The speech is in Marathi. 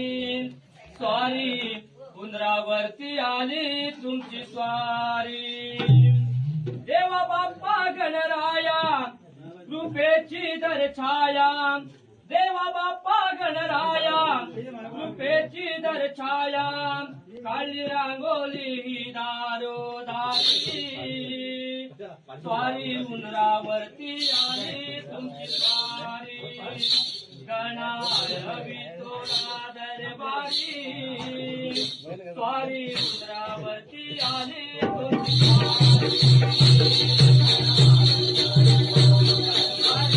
स्वारी पुनरावर्ती आली तुमची स्वारी. देवा बाप्पा गणराया कृपेची दरछाया देवा बाप्पा गणराया कृपेची दरछाया काळी रांगोली ही दारो दारी. स्वारी उनरावरती आली तुमची स्वारी. गणा रवी ਸਾਰੀ ਸਿੰਦੂਰਾਵਤੀ ਆਲੀ ਤੁਮ ਸਾਰੇ